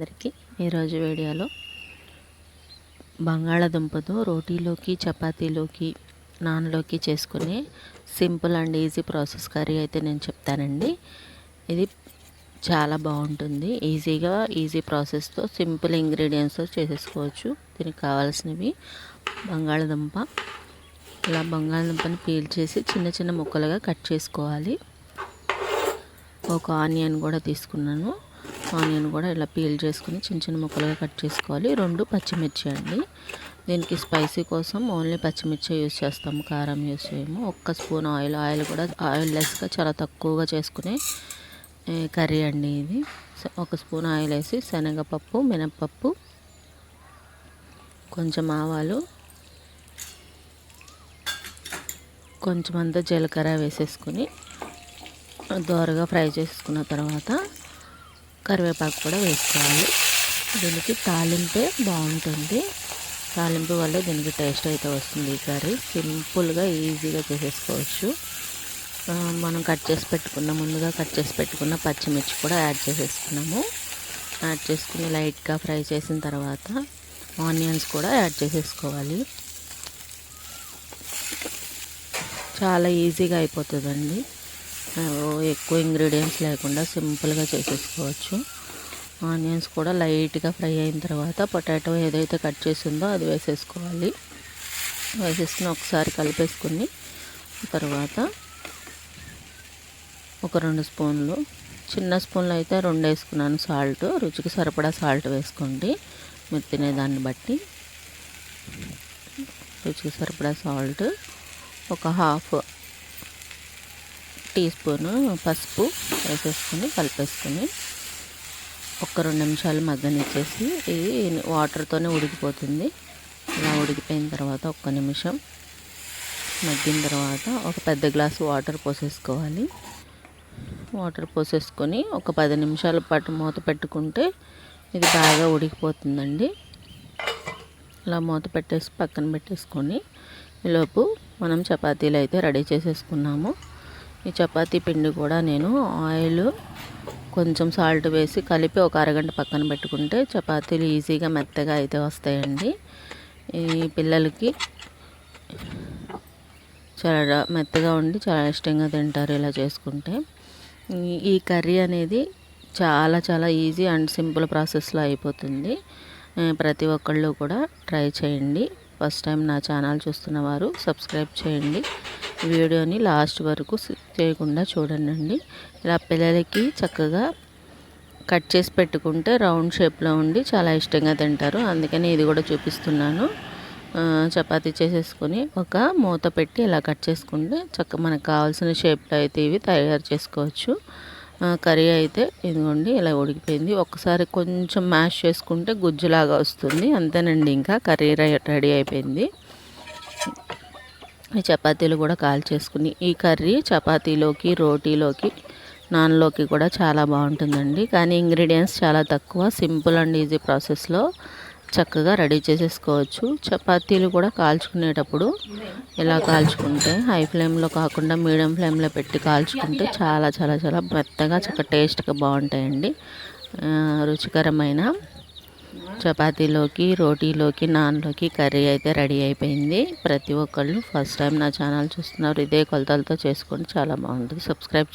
అందరికీ ఈరోజు వీడియోలో బంగాళాదుంపతో రోటీలోకి చపాతీలోకి నాన్లోకి చేసుకునే simple and easy process curry అయితే నేను చెప్తానండి. ఇది చాలా బాగుంటుంది. ఈజీగా ఈజీ ప్రాసెస్తో సింపుల్ ఇంగ్రీడియంట్స్తో చేసేసుకోవచ్చు. దీనికి కావాల్సినవి బంగాళదుంప. ఇలా బంగాళదుంపని పీల్ చేసి చిన్న చిన్న ముక్కలుగా కట్ చేసుకోవాలి. ఒక ఆనియన్ కూడా తీసుకున్నాను. ఆనియన్ కూడా ఇలా పీల్ చేసుకుని చిన్న చిన్న ముక్కలుగా కట్ చేసుకోవాలి. రెండు పచ్చిమిర్చి అండి. దీనికి స్పైసీ కోసం ఓన్లీ పచ్చిమిర్చి యూస్ చేస్తాము కారం యూస్ చేయము. ఒక్క స్పూన్ ఆయిల్ ఆయిల్ కూడా ఆయిల్ లెస్గా చాలా తక్కువగా చేసుకునే కర్రీ అండి ఇది. ఒక స్పూన్ ఆయిల్ వేసి శనగపప్పు మినప్పప్పు కొంచెం ఆవాలు కొంచెం అంతా జీలకర్ర వేసేసుకుని దోరగా ఫ్రై చేసుకున్న తర్వాత కరివేపాకు కూడా వేసుకోవాలి. దీనికి తాలింపే బాగుంటుంది. తాలింపు వల్ల దీనికి టేస్ట్ అయితే వస్తుంది ఈ కర్రీ. సింపుల్గా ఈజీగా చేసేసుకోవచ్చు. మనం కట్ చేసి పెట్టుకున్న ముందుగా కట్ చేసి పెట్టుకున్న పచ్చిమిర్చి కూడా యాడ్ చేసేసుకున్నాము. యాడ్ చేసుకుని లైట్గా ఫ్రై చేసిన తర్వాత ఆనియన్స్ కూడా యాడ్ చేసేసుకోవాలి. చాలా ఈజీగా అయిపోతుందండి. ఎక్కువ ఇంగ్రీడియంట్స్ లేకుండా సింపుల్గా చేసేసుకోవచ్చు. ఆనియన్స్ కూడా లైట్గా ఫ్రై అయిన తర్వాత పొటాటో ఏదైతే కట్ చేసిందో అది వేసేసుకోవాలి. వేసేసుకుని ఒకసారి కలిపేసుకుని తర్వాత ఒక రెండు స్పూన్లు చిన్న స్పూన్లు అయితే రెండు వేసుకున్నాను సాల్ట్ రుచికి సరిపడా సాల్ట్ వేసుకోండి. మీరు తినేదాన్ని బట్టి. రుచికి సరిపడా సాల్ట్ ఒక హాఫ్ టీ స్పూను పసుపు వేసేసుకొని కలిపేసుకొని ఒక రెండు నిమిషాలు మగ్గనిచ్చేసి ఇది వాటర్తోనే ఉడికిపోతుంది. ఇలా ఉడికిపోయిన తర్వాత ఒక్క నిమిషం మగ్గిన తర్వాత ఒక పెద్ద గ్లాసు వాటర్ పోసేసుకోవాలి. వాటర్ పోసేసుకొని ఒక పది నిమిషాల పాటు మూత పెట్టుకుంటే ఇది బాగా ఉడికిపోతుందండి. ఇలా మూత పెట్టేసి పక్కన పెట్టేసుకొని ఈలోపు మనం చపాతీలు అయితే రెడీ చేసేసుకున్నాము. ఈ చపాతీ పిండి కూడా నేను ఆయిల్ కొంచెం సాల్ట్ వేసి కలిపి ఒక అరగంట పక్కన పెట్టుకుంటే చపాతీలు ఈజీగా మెత్తగా అయితే వస్తాయండి. ఈ పిల్లలకి చాలా మెత్తగా ఉండి చాలా ఇష్టంగా తింటారు ఇలా చేసుకుంటే. ఈ కర్రీ అనేది చాలా చాలా ఈజీ అండ్ సింపుల్ ప్రాసెస్లో అయిపోతుంది. ప్రతి ఒక్కళ్ళు కూడా ట్రై చేయండి. ఫస్ట్ టైం నా ఛానల్ చూస్తున్న వారు సబ్స్క్రైబ్ చేయండి. వీడియోని లాస్ట్ వరకు చేయకుండా చూడండి ఇలా పిల్లలకి చక్కగా కట్ చేసి పెట్టుకుంటే రౌండ్ షేప్లో ఉండి చాలా ఇష్టంగా తింటారు. అందుకని ఇది కూడా చూపిస్తున్నాను. చపాతీ చేసేసుకొని ఒక మూత పెట్టి ఇలా కట్ చేసుకుంటే చక్క మనకు కావాల్సిన షేప్లో అయితే ఇవి తయారు చేసుకోవచ్చు. కర్రీ అయితే ఇదిగోండి ఇలా ఉడికిపోయింది. ఒకసారి కొంచెం మ్యాష్ చేసుకుంటే గుజ్జులాగా వస్తుంది. అంతేనండి ఇంకా కర్రీ రెడీ అయిపోయింది. ఈ చపాతీలు కూడా కాల్చేసుకుని ఈ కర్రీ చపాతీలోకి రోటీలోకి నాన్లోకి కూడా చాలా బాగుంటుందండి. కానీ ఇంగ్రీడియంట్స్ చాలా తక్కువ. సింపుల్ అండ్ ఈజీ ప్రాసెస్లో చక్కగా రెడీ చేసేసుకోవచ్చు. చపాతీలు కూడా కాల్చుకునేటప్పుడు ఇలా కాల్చుకుంటే హై ఫ్లేమ్లో కాకుండా మీడియం ఫ్లేమ్లో పెట్టి కాల్చుకుంటే చాలా చాలా చాలా మెత్తగా చక్క టేస్ట్గా బాగుంటాయండి. రుచికరమైన చపాతీలోకి రోటీలోకి నాన్లోకి కర్రీ అయితే రెడీ అయిపోయింది. ప్రతి ఒక్కళ్ళు ఫస్ట్ టైం నా ఛానల్ చూస్తున్నారు. ఇదే కొలతలతో చేసుకోండి. చాలా బాగుంటుంది. సబ్స్క్రైబ్